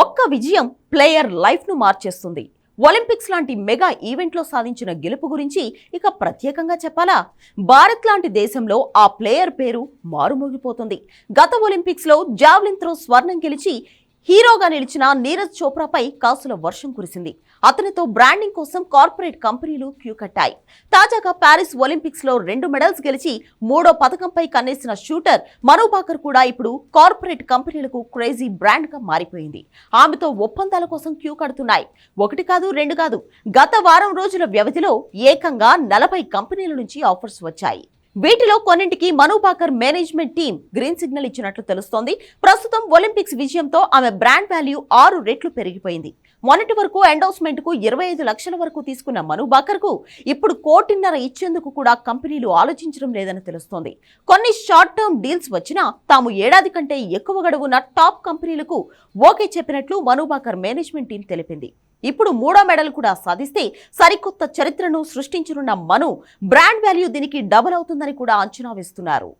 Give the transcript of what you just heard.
ఒక్క విజయం ప్లేయర్ లైఫ్ను మార్చేస్తుంది. ఒలింపిక్స్ లాంటి మెగా ఈవెంట్లో సాధించిన గెలుపు గురించి ఇక ప్రత్యేకంగా చెప్పాలా? భారత్ లాంటి దేశంలో ఆ ప్లేయర్ పేరు మారుమోగిపోతుంది. గత ఒలింపిక్స్లో జావ్లిన్ త్రో స్వర్ణం గెలిచి హీరోగా నిలిచిన నీరజ్ చోప్రాపై కాసుల వర్షం కురిసింది. అతనితో బ్రాండింగ్ కోసం కార్పొరేట్ కంపెనీలు క్యూ కట్టాయి. తాజాగా ప్యారిస్ ఒలింపిక్స్లో రెండు మెడల్స్ గెలిచి మూడో పథకంపై కన్నేసిన షూటర్ మను బాకర్ కూడా ఇప్పుడు కార్పొరేట్ కంపెనీలకు క్రేజీ బ్రాండ్గా మారిపోయింది. ఆమెతో ఒప్పందాల కోసం క్యూ కడుతున్నాయి. ఒకటి కాదు రెండు కాదు. గత వారం రోజుల వ్యవధిలో ఏకంగా నలభై కంపెనీల నుంచి ఆఫర్స్ వచ్చాయి. వీటిలో కొన్నింటికి Manu Bhaker management team green signal ఇచ్చినట్లు తెలుస్తోంది. ప్రస్తుతం ఒలింపిక్స్ విజయంతో ఆమె బ్రాండ్ వాల్యూ ఆరు రెట్లు పెరిగిపోయింది. మొన్నటి వరకు ఎండోస్మెంట్కు ఇరవై ఐదు లక్షల వరకు తీసుకున్న మను బాకర్కు ఇప్పుడు కోటిన్నర ఇచ్చేందుకు కూడా కంపెనీలు ఆలోచించడం లేదని తెలుస్తోంది. కొన్ని షార్ట్ టర్మ్ డీల్స్ వచ్చినా తాము ఏడాది కంటే ఎక్కువ గడువున్న టాప్ కంపెనీలకు ఓకే చెప్పినట్లు మనుభాకర్ మేనేజ్మెంట్ టీం తెలిపింది. ఇప్పుడు మూడో మెడల్ కూడా సాధిస్తే సరికొత్త చరిత్రను సృష్టించనున్న మను బ్రాండ్ వాల్యూ దీనికి డబుల్ అవుతుందని కూడా అంచనా వేస్తున్నారు.